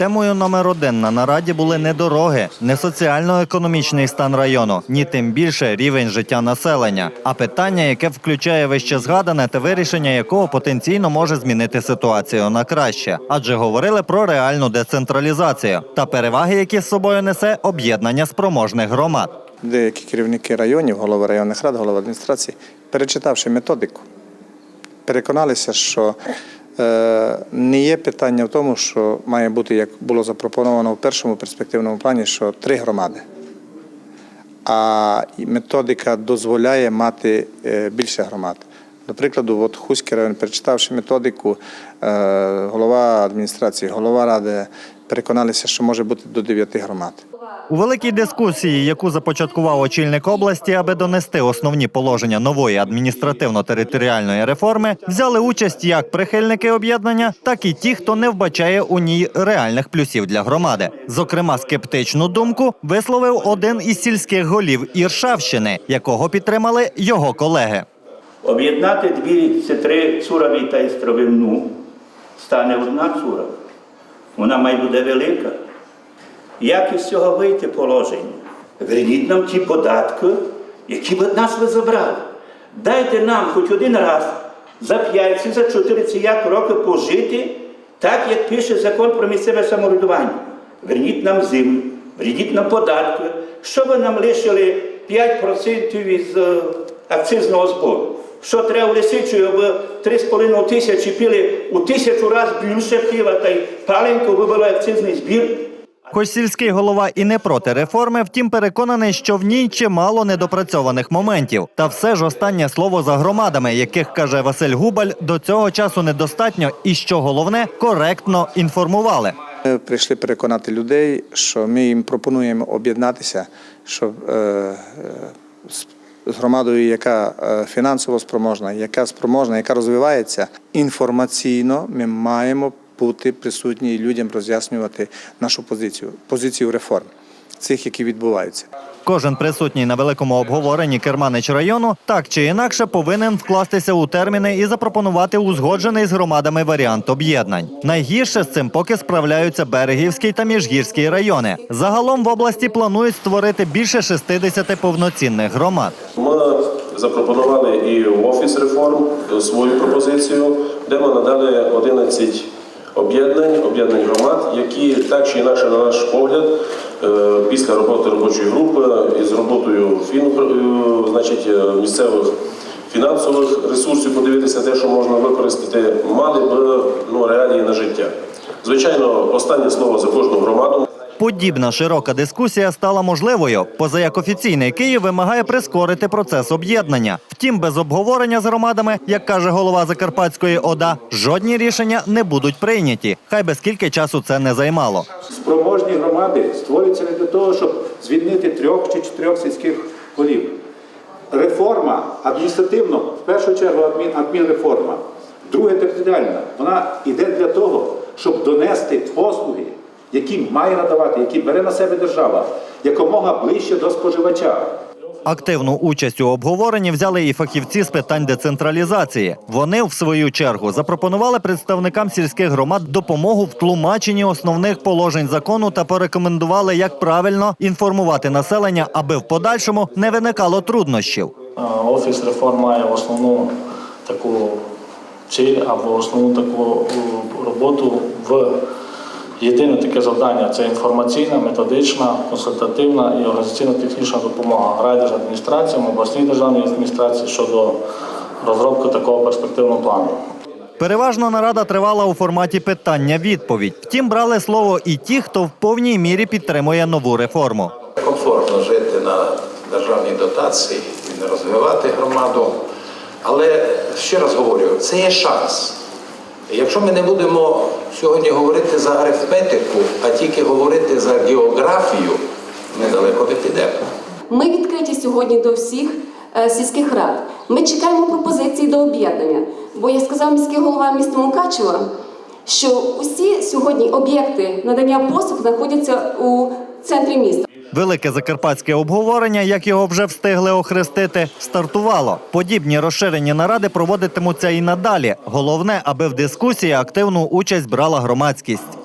Темою номер один на нараді були не дороги, не соціально-економічний стан району, ні тим більше рівень життя населення, а питання, яке включає вище згадане та вирішення якого потенційно може змінити ситуацію на краще. Адже говорили про реальну децентралізацію та переваги, які з собою несе об'єднання спроможних громад. Деякі керівники районів, голови районних рад, голови адміністрації, перечитавши методику, переконалися, що не є питання в тому, що має бути, як було запропоновано в першому перспективному плані, що три громади. А методика дозволяє мати е, більше громад. До прикладу, от Хуський район, перечитавши методику, е, голова адміністрації, голова ради переконалися, що може бути до 9 громад. У великій дискусії, яку започаткував очільник області, аби донести основні положення нової адміністративно-територіальної реформи, взяли участь як прихильники об'єднання, так і ті, хто не вбачає у ній реальних плюсів для громади. Зокрема, скептичну думку висловив один із сільських голів Іршавщини, якого підтримали його колеги. Об'єднати дві це цураві та істровину стане одна цура. Вона має буде велика. Як із цього вийти положення? Верніть нам ті податки, які від нас ви забрали. Дайте нам хоч один раз за 5 чи за 4 чи як роки пожити, так як пише закон про місцеве самоврядування. Верніть нам землю, верніть нам податки. Що ви нам лишили 5% із е, акцизного збору? Що треба в Лисичу, аби 3,5 тисячі пили у тисячу разів більше пива та й паленьку вибили акцизний збір? Хоч сільський голова і не проти реформи, втім переконаний, що в ній чимало недопрацьованих моментів. Та все ж останнє слово за громадами, яких каже Василь Губаль, до цього часу недостатньо, і що головне коректно інформували. Ми прийшли переконати людей, що ми їм пропонуємо об'єднатися, щоб е, е, з- громадою, яка е, фінансово спроможна, яка спроможна, яка розвивається, інформаційно ми маємо бути присутні і людям роз'яснювати нашу позицію, позицію реформ, цих, які відбуваються. Кожен присутній на великому обговоренні керманич району так чи інакше повинен вкластися у терміни і запропонувати узгоджений з громадами варіант об'єднань. Найгірше з цим поки справляються Берегівський та Міжгірський райони. Загалом в області планують створити більше 60 повноцінних громад. Ми запропонували і в офіс реформ свою пропозицію, де ми надали 11 об'єднань, об'єднань громад, які так чи інакше, на наш погляд, е, після роботи робочої групи і з роботою фін, е, значить, е, місцевих фінансових ресурсів, подивитися те, що можна використати, мали б ну, реалії на життя. Звичайно, останнє слово за кожну громаду. Подібна широка дискусія стала можливою, поза як офіційний Київ вимагає прискорити процес об'єднання. Втім, без обговорення з громадами, як каже голова Закарпатської ОДА, жодні рішення не будуть прийняті. Хай би скільки часу це не займало. Спроможні громади створюються не для того, щоб звільнити трьох чи чотирьох сільських голів. Реформа адміністративно, в першу чергу адмін, адмінреформа, друге територіальна, вона йде для того, щоб донести послуги, які має надавати, які бере на себе держава, якомога ближче до споживача. Активну участь у обговоренні взяли і фахівці з питань децентралізації. Вони, в свою чергу, запропонували представникам сільських громад допомогу в тлумаченні основних положень закону та порекомендували, як правильно інформувати населення, аби в подальшому не виникало труднощів. Офіс реформ має основну таку ціль або основну таку е, роботу в єдине таке завдання це інформаційна, методична, консультативна і організаційно-технічна допомога райдержадміністраціям, обласній державній адміністрації щодо розробки такого перспективного плану. Переважно нарада тривала у форматі питання-відповідь. Втім, брали слово і ті, хто в повній мірі підтримує нову реформу. комфортно жити на державній дотації і не розвивати громаду. Але ще раз говорю, це є шанс. Якщо ми не будемо сьогодні говорити за арифметику, а тільки говорити за географію, ми далеко не підемо. Ми відкриті сьогодні до всіх е, сільських рад. Ми чекаємо пропозиції до об'єднання. Бо як сказав міський голова міста Мукачева, що усі сьогодні об'єкти надання послуг знаходяться у центрі міста. Велике закарпатське обговорення, як його вже встигли охрестити, стартувало. Подібні розширені наради проводитимуться і надалі. Головне, аби в дискусії активну участь брала громадськість.